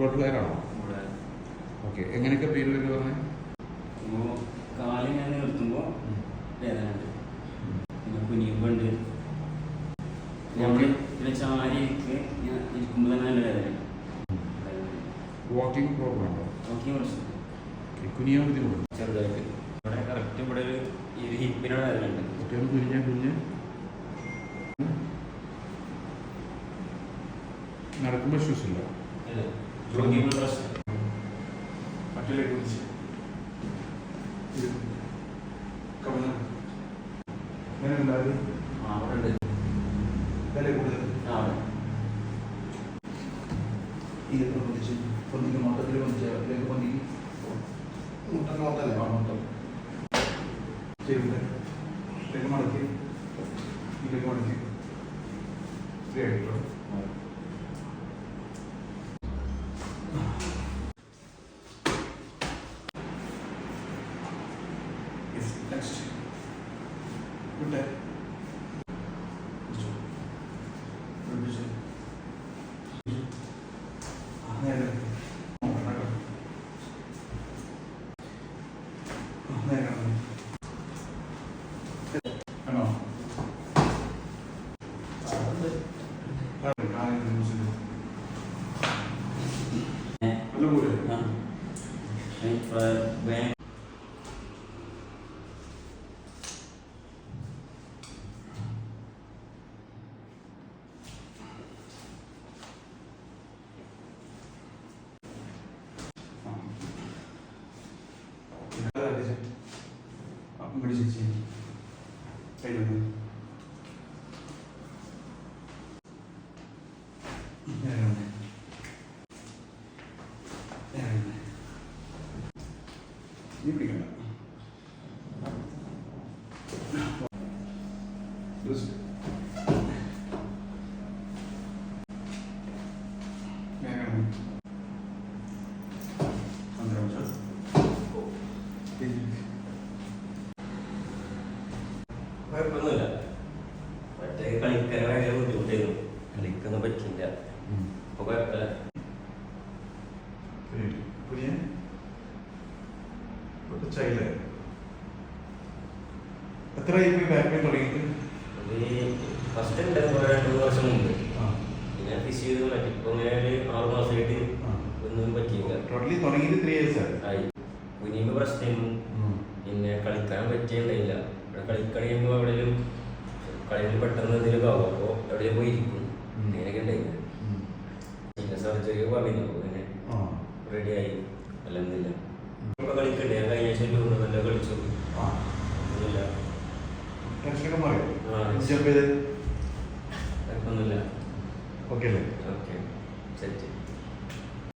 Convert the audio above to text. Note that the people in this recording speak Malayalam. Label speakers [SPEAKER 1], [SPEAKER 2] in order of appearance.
[SPEAKER 1] കോട്ടുകാരാണോ ഓക്കെ. എങ്ങനെയൊക്കെ പേര് വരുന്നത് പറഞ്ഞേ?
[SPEAKER 2] അപ്പോൾ കാലിങ്ങനെ നിർത്തുമ്പോൾ വേദന ഉണ്ട് പിന്നെ കുനിയുമ്പുണ്ട്. പിന്നെ ചാരി ഇരിക്ക് ഞാൻ ഇരിക്കുമ്പോൾ തന്നെ നല്ല വേദന
[SPEAKER 1] വാക്കിംഗ് പ്രോബ്ലം ഉണ്ടോ?
[SPEAKER 2] ഓക്കെ പ്രശ്നം
[SPEAKER 1] കുനിയാൻ ബുദ്ധിമുട്ടുണ്ട്?
[SPEAKER 2] ചെറുതായിട്ട്. ഇവിടെ കറക്റ്റ് ഇവിടെ ഒരു ഈ ഒരു ഹിപ്പിനോട് വേദന ഉണ്ട്
[SPEAKER 1] ഒന്ന് കുനിഞ്ഞാൽ കുഞ്ഞ് നടക്കുമ്പോൾ ഷൂസ് ഇല്ല.
[SPEAKER 2] ജോഗിങ് പ്രശ്നം
[SPEAKER 1] മറ്റിലേക്ക് കുറിച്ച് ഇത് പൊന്തിച്ച് പൊന്തിക്ക് മൊത്തത്തിൽ പൊന്തിച്ച് അതിലേക്ക് പൊന്തിക്ക് മുട്ടക്ക് മൊത്തമല്ലേ ആ മൊത്തം. ചെയ്തിട്ട് ഇതിലേക്ക് മടക്കി ഇതിലേക്ക് മടക്കി. ഫ്രീ ആയിട്ടോ വിട്ടെ പിടിച്ചോ. പിടിച്ചോ. ആ, നേരെ. നോക്കണ്ട കേട്ടോ. ആ, നേരെ കിടന്നു. കണ്ടോ? ആ, ഉണ്ട്. കാണും, കാണും, ന്യൂസിൽ. നല്ല പോലെ.
[SPEAKER 2] ആ ഇപ്പോൾ ബാങ്ക്
[SPEAKER 1] ആ. ഇതാ അടിച്ചേ. ആ, ഇങ്ങോട്ട് ചേച്ചി. കൈ വന്നു. നേരെ വന്നേ. നേരെ നീ പിടിക്കണ്ട ലൂസ്.
[SPEAKER 2] കുഴപ്പമൊന്നുമില്ല. മറ്റേ കളിക്കാൻ ഭയങ്കര ബുദ്ധിമുട്ടായിരുന്നു. കളിക്കൊന്നും പറ്റില്ല. അപ്പോൾ കുഴപ്പമില്ല.
[SPEAKER 1] എത്ര ഇപ്പൊ പെയിൻ തുടങ്ങിയിട്ട്?
[SPEAKER 2] ഫസ്റ്റ് ഉണ്ടായിരുന്നു രണ്ട് വർഷം മുമ്പ്. പിന്നെ ഫിഷ് ചെയ്ത് മാറ്റി. ഇപ്പൊ ഇങ്ങനെ ആറ് മാസമായിട്ട്. ഒന്നും പറ്റിയില്ല.
[SPEAKER 1] ടോട്ടലി തുടങ്ങിയിട്ട് ത്രീ ഇയേഴ്സ് ആയി.
[SPEAKER 2] കുനിയുമ്പോ പ്രശ്നം പിന്നെ കളിക്കാൻ പറ്റിയിട്ടുണ്ടായില്ല ഇവിടെ കളിക്കണ കഴിയുമ്പോൾ എവിടെയും കളിയിൽ പെട്ടെന്ന് എന്തെങ്കിലും ആവും. അപ്പോൾ എവിടെയും പോയി ഇരിക്കും. അങ്ങനെയൊക്കെ ഉണ്ടായില്ല പിന്നെ സർജറി പറഞ്ഞു അപ്പോൾ പിന്നെ
[SPEAKER 1] ആ.
[SPEAKER 2] റെഡിയായി അല്ലെന്നില്ല. ഇപ്പൊ കളിക്കണ്ടേ? ഞാൻ കഴിഞ്ഞ ആഴ്ച നല്ല കളിച്ചു. ഒന്നുമില്ല.
[SPEAKER 1] ടെൻഷനൊക്കെ മാറി ഓക്കെ അല്ലേ?
[SPEAKER 2] ഓക്കെ. സെറ്റ്